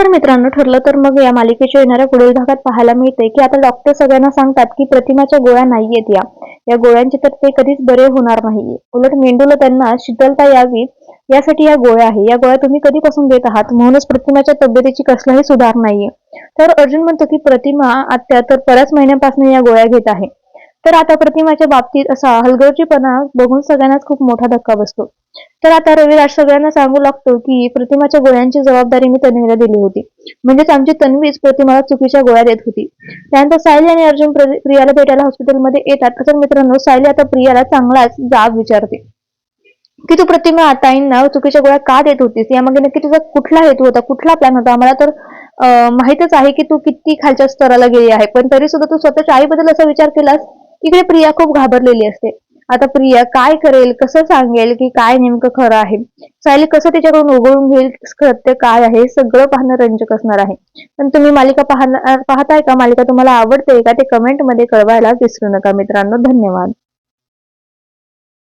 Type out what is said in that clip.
तर मित्रांनो ठरलं तर मग या मालिकेच्या येणाऱ्या पुढील भागात पाहायला मिळते की आता डॉक्टर सगळ्यांना सांगतात की प्रतिमाच्या गोळ्या नाहीयेत या. या गोळ्यांचे तर ते कधीच बरे होणार नाहीये. उलट मेंदूला त्यांना शीतलता यावी यासाठी या गोळ्या आहे. या गोळ्या तुम्ही कधीपासून देत आहात? म्हणूनच प्रतिमाच्या तब्येतीची कसलाही सुधार नाहीये. तर अर्जुन म्हणतो की प्रतिमा आत्या तर बऱ्याच महिन्यांपासून या गोळ्या घेत आहे. तर आता प्रतिमाच्या बाबतीत असा हलगर्जीपणा बघून सगळ्यांनाच खूप मोठा धक्का बसतो. तर आता रविराज सगळ्यांना सांगू लागतो की प्रतिमाच्या गोळ्यांची जबाबदारी मी तन्वीला दिली होती. म्हणजेच आमची तन्वीच प्रतिमाला चुकीच्या गोळ्या देत होती. त्यानंतर सायली आणि अर्जुन प्रियाला भेटायला हॉस्पिटलमध्ये येतात. तर मित्रांनो सायली आता प्रियाला चांगलाच जाब विचारते. की तू प्रतिमा ताईंना चुकीच्या गोळ्या का देत होतीस? यामागे नक्की तुझा कुठला हेतू होता? कुठला प्लॅन होता? आम्हाला तर माहितच आहे की तू किती खालच्या स्तराला गेली आहे. पण तरी सुद्धा तू स्वतःच्या आईबद्दल असा विचार केलास? इकडे प्रिया खूप घाबरलेली असते. आता प्रिया काय करेल कसं सांगेल की काय नेमकं खरं आहे? सायली कसं त्याच्याकडून उघडून घेईल सत्य काय आहे सगळं पाहणं रंजक असणार आहे. पण तुम्ही मालिका पाहणार पाहताय का? मालिका तुम्हाला आवडते का? ते कमेंटमध्ये कळवायला विसरू नका मित्रांनो. धन्यवाद.